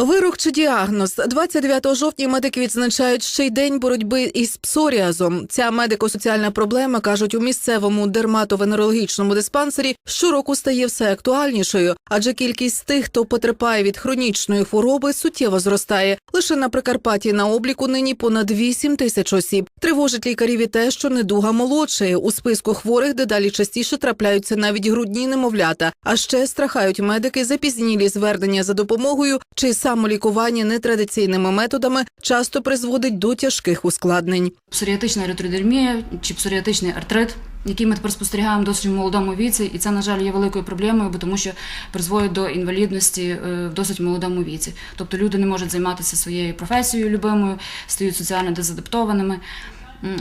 Вирок чи діагноз 29 жовтня медики відзначають ще й день боротьби із псоріазом. Ця медико-соціальна проблема кажуть у місцевому дерматовенерологічному диспансері щороку стає все актуальнішою, адже кількість тих, хто потерпає від хронічної хвороби, суттєво зростає. Лише на Прикарпатті на обліку нині понад 8 тисяч осіб. Тривожить лікарів і те, що недуга молодшає. У списку хворих дедалі частіше трапляються навіть грудні немовлята. А ще страхають медики запізнілі звернення за допомогою чи самолікування нетрадиційними методами часто призводить до тяжких ускладнень. псоріатична ретродермія чи псоріатичний артрит, який ми тепер спостерігаємо досить в молодому віці, і це, на жаль, є великою проблемою, бо тому що призводить до інвалідності е, в досить молодому віці. Тобто люди не можуть займатися своєю професією любимою, стають соціально дезадаптованими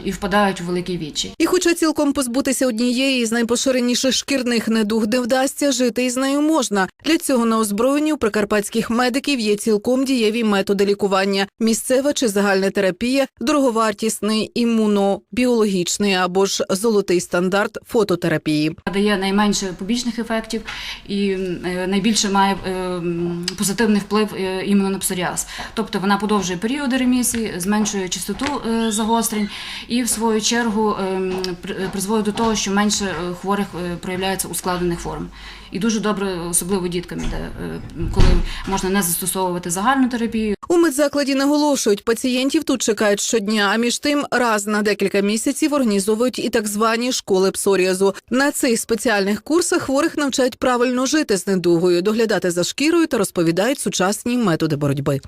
і впадають у великий відчай. І, хоча цілком позбутися однієї з найпоширеніших шкірних недуг не вдасться, жити із нею можна. Для цього на озброєнні у прикарпатських медиків є цілком дієві методи лікування: місцева чи загальна терапія, дороговартісний імунобіологічний або ж золотий стандарт фототерапії. Дає найменше побічних ефектів і е, найбільше має е, позитивний вплив е, іменно на псоріаз. Тобто вона подовжує періоди ремісії, зменшує частоту загострень і, в свою чергу, е, при- призводить до того, що менше е, хворих е, проявляється ускладнених форм. І дуже добре, особливо діткам іде, е, коли можна не застосовувати загальну терапію, У медзакладі наголошують, пацієнтів тут чекають щодня, а між тим раз на декілька місяців організовують і так звані школи псоріазу. На цих спеціальних курсах хворих навчають правильно жити з недугою, доглядати за шкірою та розповідають сучасні методи боротьби.